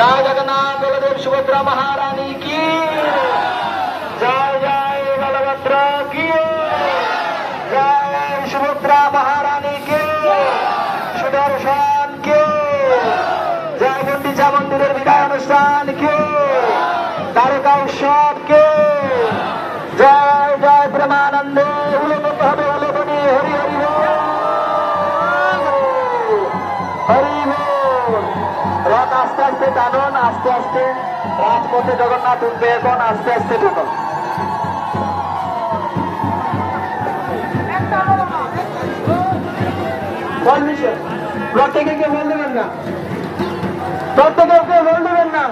জয় জগন্নাথ বলদেব সুভদ্রা মহারানী কি? জয় জয় বলভদ্র কি জয় সুভদ্রা মহারানী আস্তে টানুন আস্তে আস্তে রাজপথে জগন্নাথ উঠবে এখন, আস্তে আস্তে টানুন প্রত্যেকে দেবেন না। প্রত্যেকে দেবেন না।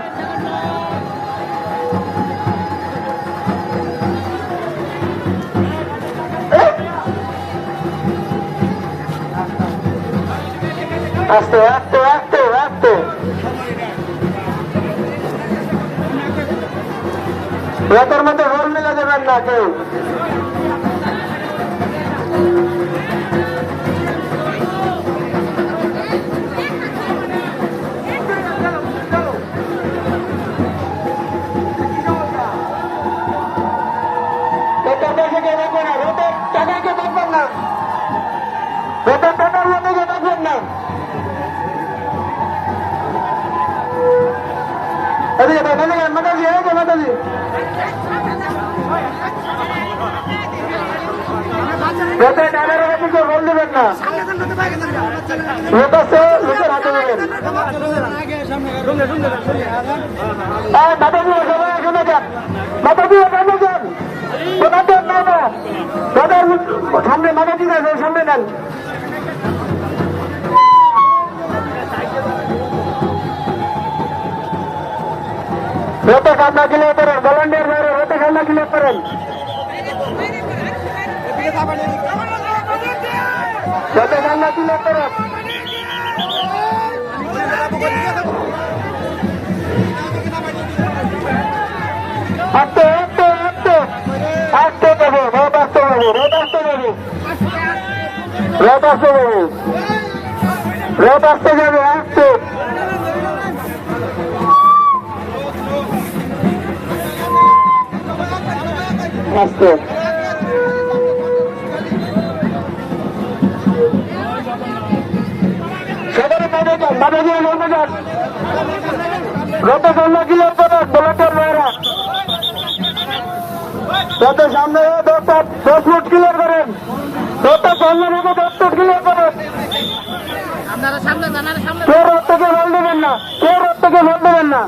আস্তে আস্তে আস্তে আস্তে। রথের মধ্যে হোল মিলে দেবেন না কেউ। রথের পাশে কেউ দেখবেন না রথের টাকায় কেউ দেখবেন না রথের টাকার মধ্যে কেউ দেখবেন না এদিকে দেখ, এদিকে, মাতাজি, এই যে মাতাজি। রথের টাকার মধ্যে কেউ রোল দেবেন না দেবেন। এই মাতাজি, সবাই যান। মাতাজি, এখানে যান। কোথাও যান না, না। রথের সামনে মাতাজি আছে, সামনে নেন সামনা ক্লিয়ার করেন ভলান্টিয়ার বাইরে রথে সামনা ক্লিয়ার করেন রথে সামনা ক্লিয়ার করেন আস্তে আস্তে আস্তে। আস্তে যাব রথ আসতে যাব রথ আসতে আসতে যাবে সামনে ক্লিয়ার করেন বুলেটের মেয়েরা। রথের সামনে দশ ফুট ক্লিয়ার করেন। রথের সামনে রেখে দশ ফুট ক্লিয়ার করেন। আপনারা সামনে জানার সামনে কেউ রথ থেকে বল দেবেন না কেউ রথ থেকে বল দেবেন না।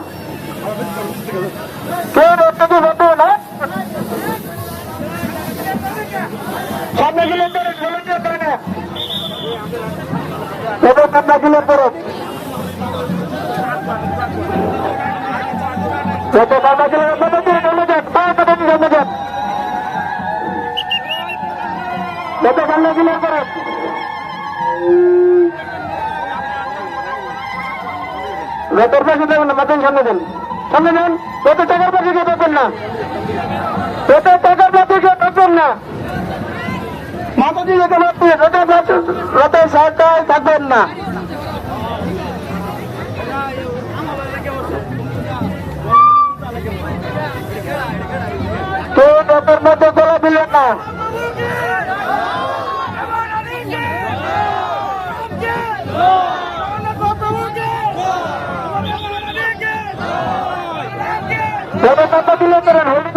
কেউ থেকে বল দেবেন না। সামনে গেলে এবার সামনে গেলে করেন যত সামনে গেলে কত দিয়ে জমে যান পাঁচ কত দিয়ে জমে যান যত সামনে গেলে করেন রথের পাশে দেবেন না মাথায় সামনে দেন। সামনে দেন রথের টাকার পাশে কেউ দেখবেন না। রথের টাকার পাশে কেউ দেখবেন না। দিয়ে যেতে পারছি রথের পাশে থাকবেন না। কেউ রথের মধ্যে গলা দিলেন না। রথের মাথা দিলে করেন হলি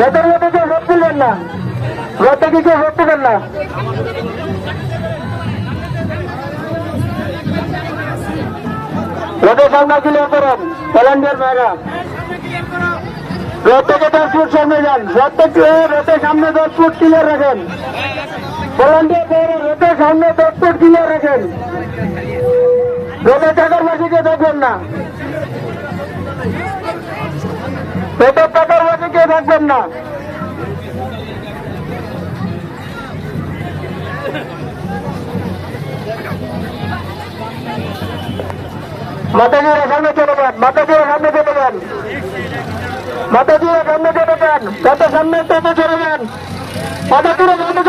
রথের মধ্যে কেউ ভোট দিলেন না। রথে কি কেউ ভোট দিবেন না? রথের সামনে ক্লিয়ার করেন ভলান্টিয়ার মেয়েরা রথ দশ ফুট সামনে যান। রথ থেকে রথের সামনে দশ ফুট ক্লিয়ার রাখেন। ভলান্টিয়ার রথের সামনে দশ ফুট ক্লিয়ার রাখেন। রথের টাকার মাসিকে দেখবেন না। রথের টাকার মাসিকে থাকবেন না। মাতাজির সামনে চলে যান, মাতাজির সামনে চলে যান। মাতাজির সামনে চলে যান, যত সামনে চলে যান। মাতাজিরা সামনে